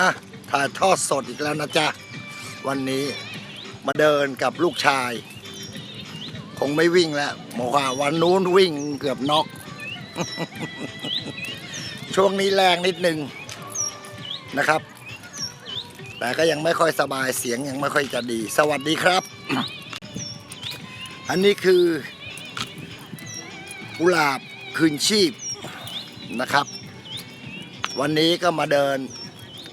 อะถ่ายทอดสดอีกแล้วนะจ๊ะ วันนี้มาเดินกับลูกชาย คงไม่วิ่งแล้วบอกว่าวันนู้นวิ่งเกือบน็อก ช่วงนี้แรงนิดนึงนะครับ แต่ก็ยังไม่ค่อยสบายเสียงยังไม่ค่อยจะดี สวัสดีครับ อันนี้คือกุหลาบคืนชีพนะครับ วันนี้ก็มาเดิน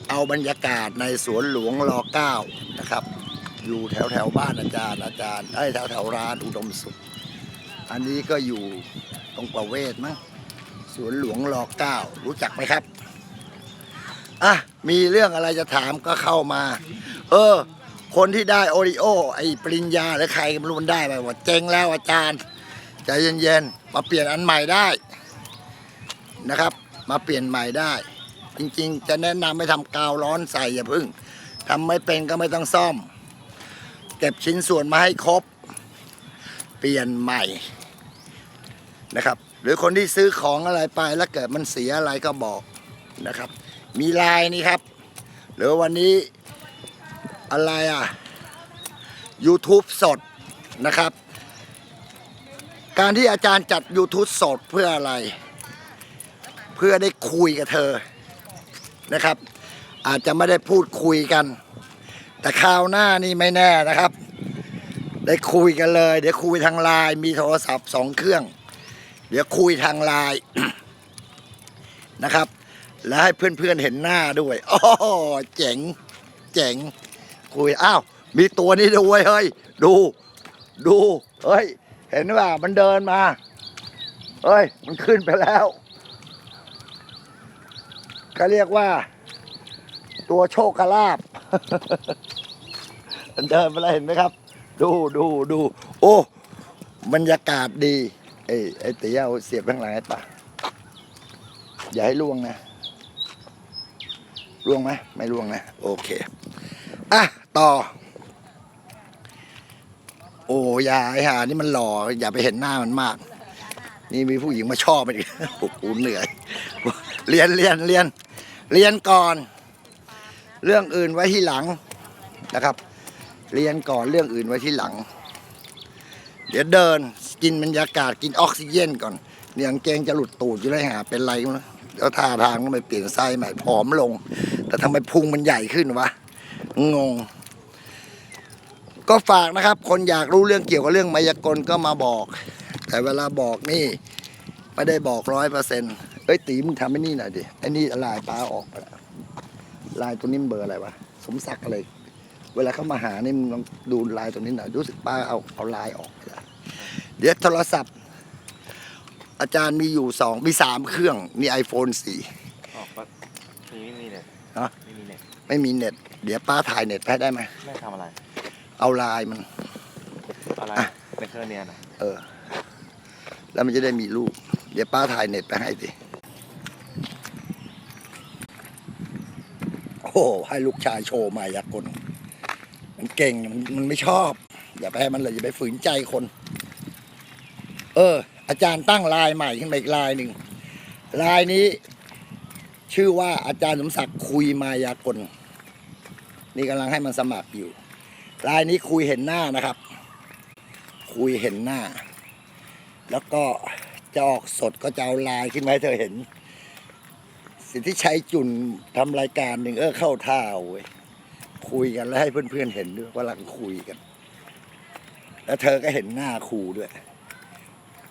เอาบรรยากาศในสวนหลวงรอเก้านะครับ อยู่แถวแถวบ้านอาจารย์อาจารย์ไอ้แถวแถวร้านอุดมสุข อันนี้ก็อยู่ตรงประเวศมั้งสวนหลวงรอเก้ารู้จักไหมครับอะมีเรื่องอะไรจะถามก็เข้ามา เออ คนที่ได้โอริโอ ไอ้ปริญญาหรือใครก็ไม่รู้มันได้ไปว่าเจ๊งแล้วอาจารย์ใจเย็นๆมาเปลี่ยนอันใหม่ได้นะครับ มาเปลี่ยนใหม่ได้ จริง ๆ จะแนะนำให้ทำกาวร้อนใส่อย่าพึ่งทำไม่เป็นก็ไม่ต้องซ่อม เก็บชิ้นส่วนมาให้ครบ เปลี่ยนใหม่นะครับ หรือคนที่ซื้อของอะไรไปแล้วเกิดมันเสียอะไรก็บอกนะครับ มีลายนี่ครับ หรือวันนี้อะไรอะ YouTube สดนะครับ การที่อาจารย์จัด YouTube สดเพื่ออะไร เพื่อได้คุยกับเธอ นะครับ อาจจะไม่ได้พูดคุยกัน แต่คราวหน้านี่ไม่แน่นะครับ ได้คุยกันเลย เดี๋ยวคุยทางไลน์มีโทรศัพท์สองเครื่อง เดี๋ยวคุยทางไลน์นะครับ แล้วให้เพื่อนๆเห็นหน้าด้วยโอ้เจ๋ง เจ๋ง คุยอ้าวมีตัวนี้ด้วยเฮ้ยดูดูเฮ้ย เห็นว่ามันเดินมา เฮ้ย มันขึ้นไปแล้ว ก็เรียกว่า ตัวโชคลาภมันเดินไปแล้วเห็นไหมครับ ดูดูดูโอ้บรรยากาศดีเอ้ไอ้เตี๋ยเอาเสียบข้างหลังให้ปะอย่าให้ล่วงนะล่วงไหมไม่ล่วงนะ โอเคอะต่อ โอ้ยาไอ้หานี่มันหล่อ อย่าไปเห็นหน้ามันมาก นี่มีผู้หญิงมาชอบมันอีกโอ้โหเหนื่อย เรียนเรียนเรียน เรียนก่อน เรื่องอื่นไว้ที่หลังนะครับ เรียนก่อนเรื่องอื่นไว้ที่หลัง เดี๋ยวเดินกินบรรยากาศกินออกซิเจนก่อนเนี่ยงเกงจะหลุดตูดอยู่เลยหาเป็นไรมั้งแล้วท่าทางต้องไปเปลี่ยนไส้ใหม่ผอมลง แต่ทำไมพุงมันใหญ่ขึ้นวะงง ก็ฝากนะครับ คนอยากรู้เรื่องเกี่ยวกับเรื่องมายากลก็มาบอก แต่เวลาบอกนี่ ไม่ได้บอกร้อยเปอร์เซ็นต์ เอ้ยตีมึงทำไอ้นี่หน่อยดิไอ้นี่ลายป้าออกไปแล้วลายตัวนี้มันเบอร์อะไรวะสมศักดิ์อะไร เวลาเขามาหานี่มึงลองดูลายตัวนี้หน่อยรู้สึกป้าเอาเอาลายออกไปแล้วเดี๋ยวโทรศัพท์ อาจารย์มีอยู่สองมีสามเครื่องนี่ไอโฟนสี่ออกปะนี่ไม่มีเน็ตฮะไม่มีเน็ตไม่มีเน็ต เดี๋ยวป้าถ่ายเน็ตไปให้ได้ไหมแม่ทำอะไร เอาลายมันอะไรอะในเครื่องเนียนะเออ แล้วมันจะได้มีรูป เดี๋ยวป้าถ่ายเน็ตไปให้สิ หให้ลูกชายโชว์มายากลมันเก่งมันมันไม่ชอบ อย่าไปให้มันเลยอย่าไปฝืนใจคน เออ อาจารย์ตั้งลายใหม่ขึ้นมาอีกลายหนึ่งลายนี้ ชื่อว่าอาจารย์สมศักดิ์คุยมายากลนี่กำลังให้มันสมัครอยู่ลายนี้คุยเห็นหน้านะครับ คุยเห็นหน้า แล้วก็จะออกสดก็จะเอาลายขึ้นมาให้เธอเห็น สิทธิชัยจุนทำรายการหนึ่งเออเข้าท่าเว้ยคุยกันแล้วให้เพื่อนๆเห็นด้วยว่ากำลังคุยกัน แล้วเธอก็เห็นหน้าครูด้วย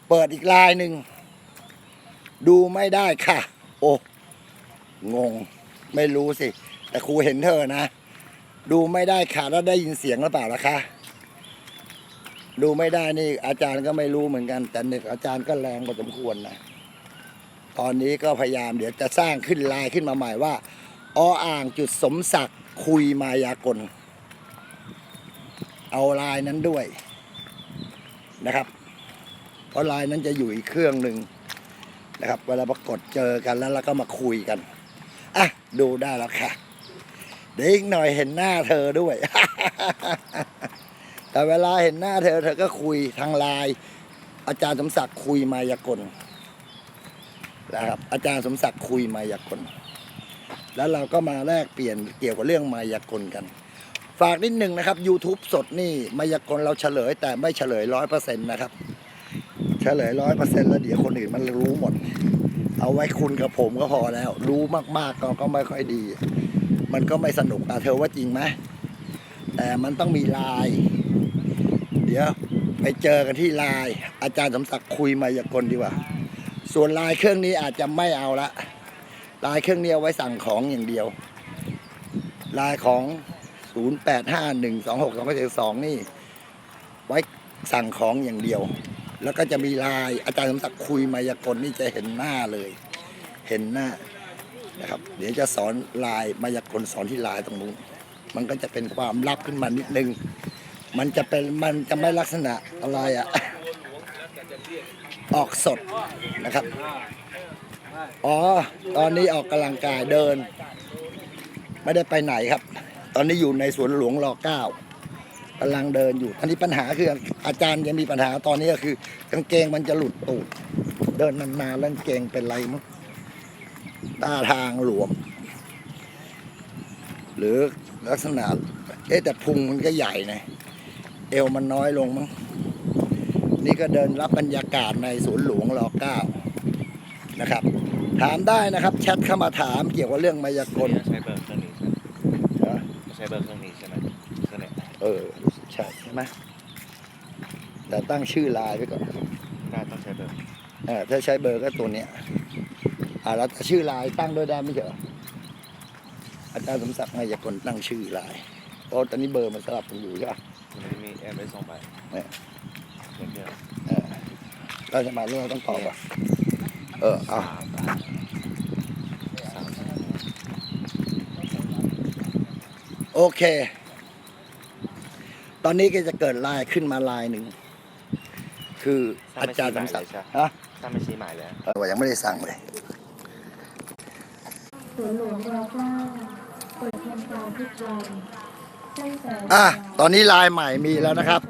เปิดอีกลายหนึ่ง ดูไม่ได้ค่ะ โอ้งง ไม่รู้สิ แต่ครูเห็นเธอนะ ดูไม่ได้ค่ะแล้วได้ยินเสียงหรือเปล่าล่ะคะดูไม่ได้นี่อาจารย์ก็ไม่รู้เหมือนกัน แต่เน็ตอาจารย์ก็แรงพอสมควรนะ ตอนนี้ก็พยายามเดี๋ยวจะสร้างขึ้นลายขึ้นมาใหม่ว่าออ่างจุดสมศักดิ์คุยมายากล เอาลายนั้นด้วยนะครับ เพราะลายนั้นจะอยู่อีกเครื่องหนึ่งนะครับ เวลาปรากฏเจอกันแล้วเราก็มาคุยกันอะดูได้แล้วค่ะ เดี๋ยวอีกหน่อยเห็นหน้าเธอด้วย แต่เวลาเห็นหน้าเธอเธอก็คุยทางไลน์อาจารย์สมศักดิ์คุยมายากล นะครับ อาจารย์สมศักดิ์คุยมายากลแล้วเราก็มาแลกเปลี่ยนเกี่ยวกับเรื่องมายากลกัน ฝากนิดหนึ่งนะครับ YouTube สดนี่มายากลเราเฉลย แต่ไม่เฉลยร้อยเปอร์เซ็นต์นะครับ เฉลยร้อยเปอร์เซ็นต์แล้วเดี๋ยวคนอื่นมันรู้หมด เอาไว้คุณกับผมก็พอแล้ว รู้มากๆก็ก็ไม่ค่อยดี มันก็ไม่สนุกอะเธอว่าจริงไหมแต่มันต้องมีไลาย เดี๋ยวไปเจอกันที่ไลาย อาจารย์สมศักดิ์คุยมายากลดีกว่า ส่วนลายเครื่องนี้อาจจะไม่เอาละลายเครื่องนี้เอาไว้สั่งของอย่างเดียว ลายของ 08512622นี่ไว้สั่งของอย่างเดียว แล้วก็จะมีลายอาจารย์สมศักดิ์คุยมายากลนี่จะเห็นหน้าเลย เห็นหน้านะครับ เดี๋ยวจะสอนลายมายากลสอนที่ลายตรงนู้นมันก็จะเป็นความลับขึ้นมานิดนึง มันจะเป็นมันจะไม่ลักษณะอะไรอะ ออกสดนะครับ อ๋อ ตอนนี้ออกกำลังกายเดิน ไม่ได้ไปไหนครับ ตอนนี้อยู่ในสวนหลวงรอเก้ากำลังเดินอยู่ อันนี้ปัญหาคืออาจารย์ยังมีปัญหาตอนนี้ก็คือ กางเกงมันจะหลุดตูด เดินนานๆแล้วกางเกงเป็นไรมั้งตาทางหลวม หรือลักษณะ เอ๊ะแต่พุงมันก็ใหญ่นะ เอวมันน้อยลงมั้ง นี่ก็เดินรับบรรยากาศในสวนหลวงรอเก้านะครับ ถามได้นะครับแชทเข้ามาถามเกี่ยวกับเรื่องมายากลใช้เบอร์เครื่องนี้ใช่ไหมนะใช้เบอร์เครื่องนี้ใช่ไหมเครื่องเนี้ยเออรู้สึกใช่ใช่ไหมแต่ตั้งชื่อไลน์ไว้ก่อนได้ต้องใช้เบอร์เออถ้าใช้เบอร์ก็ตัวเนี้ยอ่าแล้วแต่ชื่อไลน์ตั้งด้วยได้ไม่ใช่เหรออาจารย์สมศักดิ์มายากลตั้งชื่อไลน์เพราะตอนนี้เบอร์มันสลับกันอยู่ใช่ปะมันจะมีแอมไว้สองใบ เนี่ยเดี๋ยวเดี๋ยวเออเราจะมาเรื่องเราต้องตอบอะเออเอาสามโอเค ตอนนี้ก็จะเกิดลายขึ้นมาลายหนึ่ง คืออาจารย์สมศักดิ์ฮะถ้าไม่ชี้หมายแล้วเออยังไม่ได้สั่งเลยสวนหลวงรอเก้าเปิดทำการทุกวันตั้งแต่อะตอนนี้ลายใหม่มีแล้วนะครับ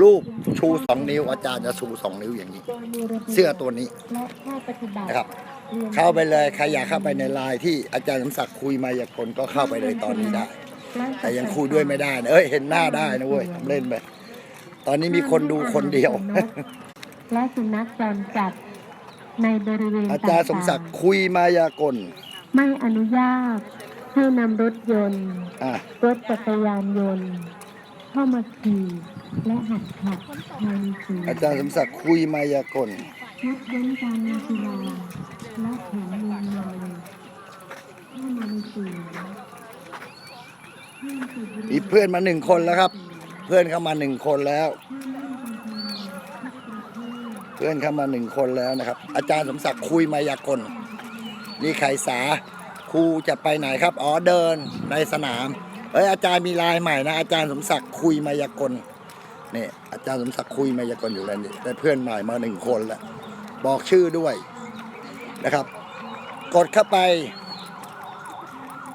รูปชูสองนิ้วอาจารย์จะชูสองนิ้วอย่างนี้โดยมีระบียบเสื้อตัวนี้และข้อปฏิบัตินะครับรียนเข้าไปเลยใครอยากเข้าไปในไลน์ที่อาจารย์สมศักดิ์คุยมายากลก็เข้าไปเลยตอนนี้ได้ แต่ยังคุยด้วยไม่ได้นะเอ้ยเห็นหน้าได้นะเว้ยทำเล่นไปตอนนี้มีคนดูคนเดียว และสุนัขจรจัดในบริเวณอาจารย์สมศักดิ์คุยมายากล ไม่อนุญาตให้นำรถยนต์อะรถจักรยานยนต์ เข้ามาขี่ และหัดขับภายในสวนอาจารย์สมศักดิ์คุยมายากลงดเว้นการมีกีฬาและแข่งเมืองเลยเข้ามาในสวนห้ามสูบบุหรี่มีเพื่อนมาหนึ่งคนแล้วครับ เพื่อนเข้ามาหนึ่งคนแล้ว เพื่อนเข้ามาหนึ่งคนแล้วนะครับ อาจารย์สมศักดิ์คุยมายากลนี่ใครสาครูจะไปไหนครับ อ๋อเดินในสนาม เอ้ยอาจารย์มีลายใหม่นะ อาจารย์สมศักดิ์คุยมายากล นี่อาจารย์สมศักดิ์คุยมายากลอยู่แล้วนี่ได้เพื่อนใหม่มาหนึ่งคนแล้วบอกชื่อด้วยนะครับ กดเข้าไป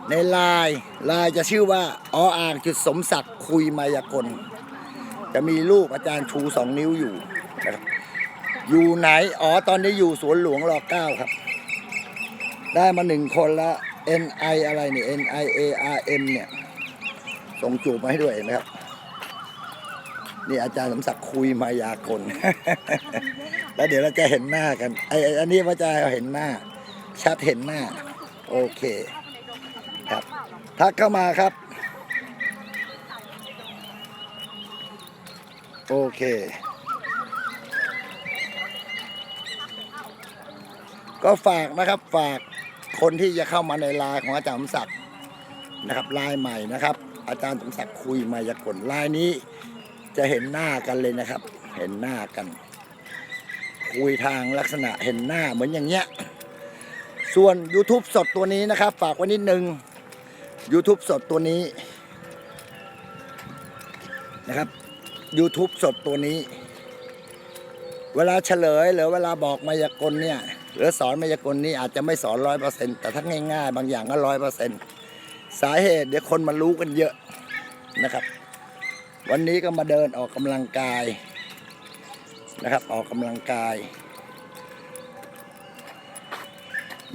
ในไลน์ไลน์จะชื่อว่าออ่างจุดสมศักดิ์คุยมายากล จะมีรูปอาจารย์ชูสองนิ้วอยู่นะครับอยู่ไหนอ๋อตอนนี้อยู่สวนหลวงรอเก้าครับ ได้มาหนึ่งคนละ N I อะไรเนี่ย N I A R M เนี่ย ส่งจูบมาให้ด้วยนไหมครับ นี่อาจารย์สมศักดิ์คุยมายากลแล้วเดี๋ยวเราจะเห็นหน้ากันไอไอ้อันนี้ว่าจะเห็นหน้า ชัดเห็นหน้า โอเค ครับ ทักเข้ามาครับ โอเค ก็ฝากนะครับฝากคนที่จะเข้ามาในไลน์ของอาจารย์สมศักดิ์นะครับไลน์ใหม่นะครับ อาจารย์สมศักดิ์คุยมายากลไลน์นี้ จะเห็นหน้ากันเลยนะครับ เห็นหน้ากัน คุยทางลักษณะเห็นหน้าเหมือนอย่างเงี้ย ส่วน YouTube สดตัวนี้นะครับ ฝากไว้นิดนึง YouTube สดตัวนี้นะครับ YouTube สดตัวนี้ เวลาเฉลยหรือเวลาบอกมายากลเนี่ยหรือสอนมายากลนี่อาจจะไม่สอนร้อยเปอร์เซ็นต์แต่ถ้าง่ายๆ บางอย่างก็ร้อยเปอร์เซ็นต์สาเหตุเดี๋ยวคนมารู้กันเยอะนะครับ วันนี้ก็มาเดินออกกำลังกายนะครับ ออกกำลังกาย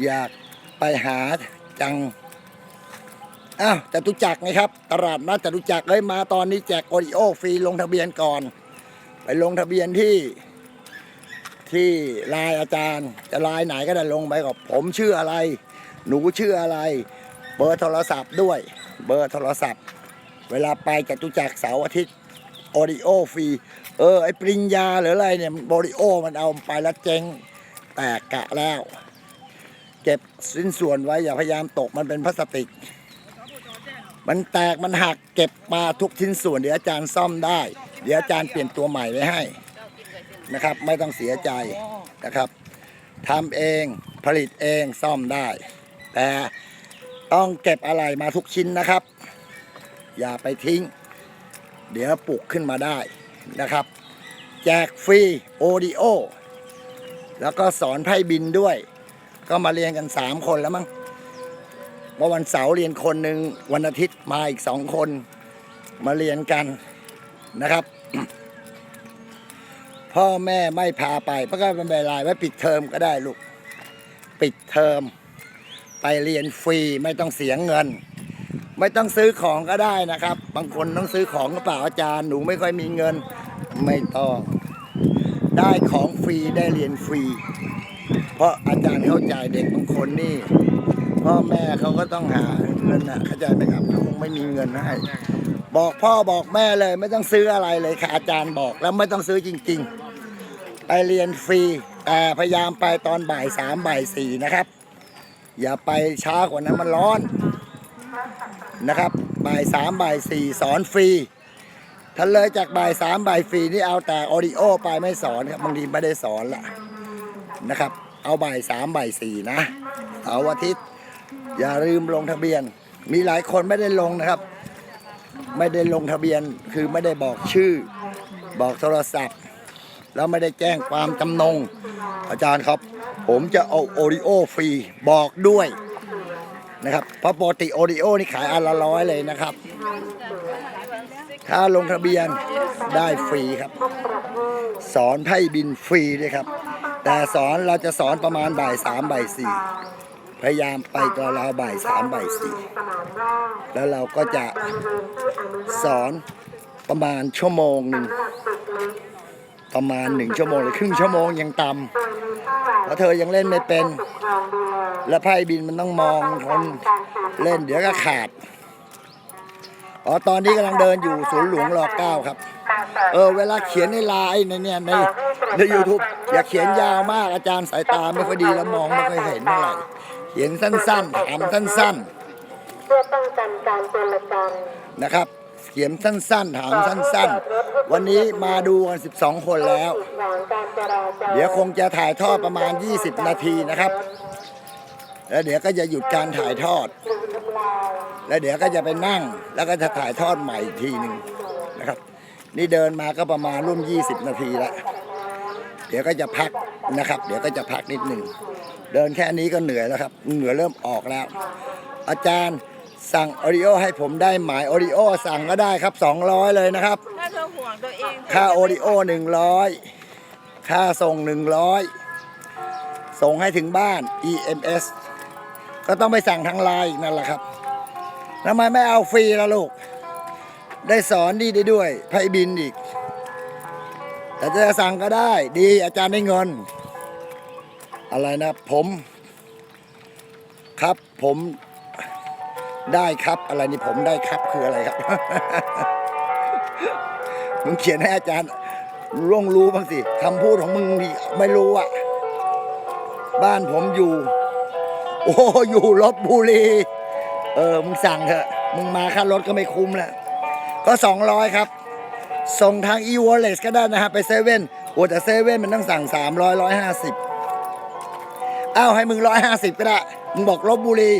อยากไปหาจังอ้าวจตุจักรไงครับ ตลาดนัดจตุจักรเอ้ยมาตอนนี้แจกโอริโอฟรีลงทะเบียนก่อน ไปลงทะเบียนที่ ที่ไลายอาจารย์ จะไลายไหนก็ได้ลงไปกับผมชื่ออะไร หนูชื่ออะไร เบอร์โทรศัพท์ด้วย เบอร์โทรศัพท์ เวลาไปจตุจักรเสาร์อาทิตย์โอริโอฟรี เออ ไอปริญญาหรืออะไรเนี่ยโอริโอมันเอาไปแล้วเจ๊งแตกกะแล้ว เก็บสิ้นส่วนไว้อย่าพยายามตกมันเป็นพลาสติก มันแตกมันหักเก็บมาทุกชิ้นส่วนเดี๋ยวอาจารย์ซ่อมได้ เดี๋ยวอาจารย์เปลี่ยนตัวใหม่ไว้ให้นะครับ ไม่ต้องเสียใจนะครับทำเองผลิตเองซ่อมได้ แต่ต้องเก็บอะไรมาทุกชิ้นนะครับ อย่าไปทิ้ง เดี๋ยวปลุกขึ้นมาได้นะครับ แจกฟรีโอดิโอแล้วก็สอนไพ่บินด้วย ก็มาเรียนกันสามคนแล้วมั้งเมื่อวันเสาร์เรียนคนหนึ่งวันอาทิตย์มาอีกสองคนมาเรียนกันนะครับ พ่อแม่ไม่พาไปเพราะก็เป็นเวลาไว้ปิดเทอมก็ได้ลูก ปิดเทอม ไปเรียนฟรีไม่ต้องเสียเงิน ไม่ต้องซื้อของก็ได้นะครับ บางคนต้องซื้อของก็เปล่าอาจารย์หนูไม่ค่อยมีเงิน ไม่ต้อง ได้ของฟรีได้เรียนฟรี เพราะอาจารย์เข้าใจเด็กบางคนนี่พ่อแม่เขาก็ต้องหาเงินนะเข้าใจไหมครับเขาคงไม่มีเงินให้บอกพ่อบอกแม่เลยไม่ต้องซื้ออะไรเลยค่ะอาจารย์บอกแล้วไม่ต้องซื้อจริง ๆ ไปเรียนฟรีแต่พยายามไปตอนบ่ายสามบ่ายสี่นะครับ อย่าไปช้ากว่านั้นมันร้อน นะครับบ่ายสามบ่ายสี่สอนฟรีถ้าเลยจากบ่ายสามบ่ายฟรีนี่เอาแต่ออดิโอไปไม่สอนครับบางทีไม่ได้สอนละนะครับ เอาบ่ายสามบ่ายสี่นะเสาร์อาทิตย์อย่าลืมลงทะเบียน มีหลายคนไม่ได้ลงนะครับ ไม่ได้ลงทะเบียนคือไม่ได้บอกชื่อ บอกโทรศัพท์ แล้วไม่ได้แจ้งความจำนง อาจารย์ครับ ผมจะเอาโอริโอฟรีบอกด้วย นะครับเพราะปกติโอริโอนี่ขายอันละร้อยเลยนะครับ ถ้าลงทะเบียนได้ฟรีครับ สอนไพ่บินฟรีด้วยครับ แต่สอนเราจะสอนประมาณบ่ายสามบ่ายสี่พยายามไปตอนราวบ่ายสามบ่ายสี่แล้วเราก็จะสอนประมาณชั่วโมงหนึ่งประมาณหนึ่งชั่วโมงหรือครึ่งชั่วโมงยังต่ำ เพราะเธอยังเล่นไม่เป็น และไพ่บินมันต้องมองคนเล่นเดี๋ยวก็ขาดอ๋อตอนนี้กำลังเดินอยู่ศูนย์หลวงรอเก้าครับ เออ เวลาเขียนในไลน์ในเนี่ยในในยูทูบอย่าเขียนยาวมากอาจารย์สายตาไม่ค่อยดีแล้วมองไม่ค่อยเห็นเท่าไหร่เขียนสั้นๆถามสั้นเพื่อป้องกันการโจรกรรมๆนะครับ เขียนสั้นๆ ถามสั้นๆ วันนี้มาดูกัน 12 คนแล้วกีดขวางการจราจรเดี๋ยวคงจะถ่ายทอดประมาณ 20 นาทีนะครับ แล้วเดี๋ยวก็จะหยุดการถ่ายทอดหรือทำลายแล้วเดี๋ยวก็จะไปนั่ง แล้วก็จะถ่ายทอดใหม่อีกทีหนึ่งนะครับ นี่เดินมาก็ประมาณร่วม 20 นาทีแล้ว เดี๋ยวก็จะพักนะครับ เดี๋ยวก็จะพักนิดหนึ่ง เดินแค่นี้ก็เหนื่อยแล้วครับ เหงื่อเริ่มออกแล้ว อาจารย์ สั่งออริโอให้ผมได้หมายออริโอสั่งก็ได้ครับ 200 เลยนะครับ ถ้าเธอห่วงตัวเองค่าโอริโอ100 ค่าส่ง 100 ส่งให้ถึงบ้าน EMS ก็ต้องไปสั่งทางไลน์อีกนั่นแหละครับทำไมไม่เอาฟรีล่ะลูก ได้สอนดีได้ด้วยไพบินอีก แต่จะสั่งก็ได้ดีอาจารย์ได้เงิน อะไรนะผม ครับผม ได้ครับ อะไรนี่ผมได้ครับคืออะไรครับมึงเขียนให้อาจารย์ร่วงรู้บ้างสิคำพูดของมึงนี่ไม่รู้อะบ้านผมอยู่ โอ้อยู่ลบบุรี เออ มึงสั่งเถอะ มึงมาค่ารถก็ไม่คุ้มแล้ว ก็สองร้อยครับ ส่งทาง e-wallet ก็ได้นะฮะ ไปเซเว่นโอ้แต่เซเว่นมันต้องสั่งสามร้อยร้อยห้าสิบอ้าวให้มึงร้อยห้าสิบก็ได้ มึงบอกลบบุรี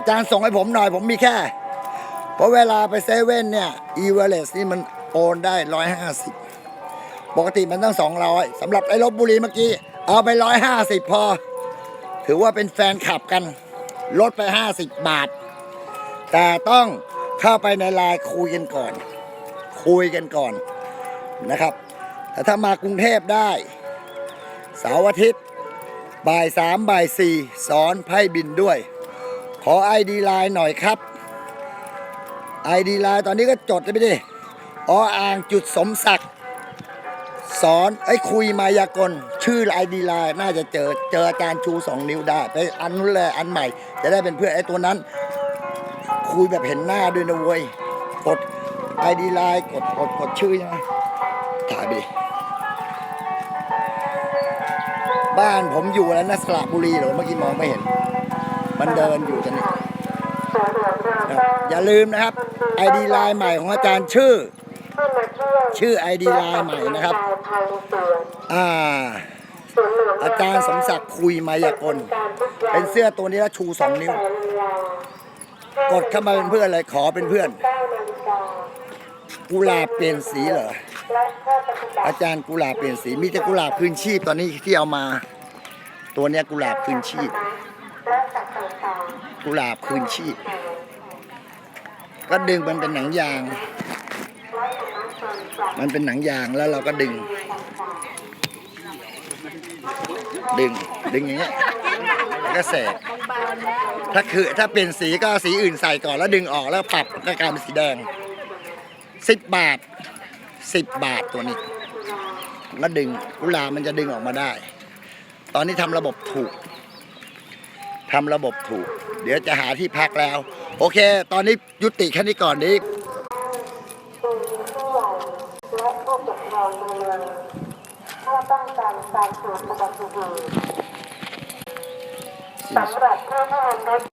อาจารย์ส่งให้ผมหน่อยผมมีแค่ เพราะเวลาไปเซเว่นเนี่ย e-wallet นี่มันโอนได้ร้อยห้าสิบปกติมันต้องสองร้อยสำหรับไอ้ลบบุรีเมื่อกี้ เอาไปร้อยห้าสิบพอ ถือว่าเป็นแฟนขับกัน ลดไป50บาท แต่ต้องเข้าไปในไลน์คุยกันก่อน คุยกันก่อนนะครับ แต่ถ้ามากรุงเทพได้เสาร์อาทิตย์บ่ายสามบ่ายสี่สอนไพ่บินด้วย ขอไอดีไลน์หน่อยครับไอดีไลน์ตอนนี้ก็จดไปดิออ่างจุดสมศักดิ์สอนไอ้คุยมายากล ชื่อไอดีไลน์น่าจะเจอเจออาจารย์ชูสองนิ้วได้ไปอันนู้นเลยอันใหม่ จะได้เป็นเพื่อนไอ้ตัวนั้น คุยแบบเห็นหน้าด้วยนะเว้ยกดไอดีไลน์กดกดกดชื่อใช่ไหมถ่ายไปดิบ้านผมอยู่แล้วนะสระบุรีเหรอเมื่อกี้มองไม่เห็น มันเดินอยู่จะนี่สวนหลวงรอครับเก้าอย่าลืมนะครับไอดีไลน์ใหม่ของอาจารย์ชื่อขึ้นมาเที่ยวชื่อ ID ไลน์ใหม่นะครับเพื่อออกกำลังกายภายในสวนอ่าสวนหลวงอาจารย์สมศักดิ์คุยมายากล เป็นเสื้อตัวนี้แล้วชูสองนิ้ว กดเข้ามาเป็นเพื่อนเลยขอเป็นเพื่อนเก้านาฬิกากุหลาบเปลี่ยนสีเหรอและข้อปฏิบัติอาจารย์กุหลาบเปลี่ยนสี มีแต่กุหลาบคืนชีพตอนนี้ที่เอามา ตัวเนี้ยกุหลาบคืนชีพ และสัตว์ต่าง กุหลาบคืนชีพ ก็ดึงมันเป็นหนังยาง มันเป็นหนังยางแล้วเราก็ดึง ดึงดึงอย่างเงี้ยแล้วก็แสกถ้าคือถ้าเปลี่ยนสีก็สีอื่นใส่ก่อนแล้วดึงออกแล้วปรับก็กลายเป็นสีแดงสิบบาทสิบบาทตัวนี้แล้วดึงกุหลาบมันจะดึงออกมาได้ ตอนนี้ทำระบบถูกทำระบบถูก เดี๋ยวจะหาที่พักแล้ว โอเค ตอนนี้ยุติแค่นี้ก่อนนี้และผู้ปกครองเมืองเพื่อป้องกันการเกิดอุบัติเหตุสำหรับผู้ที่นำรถ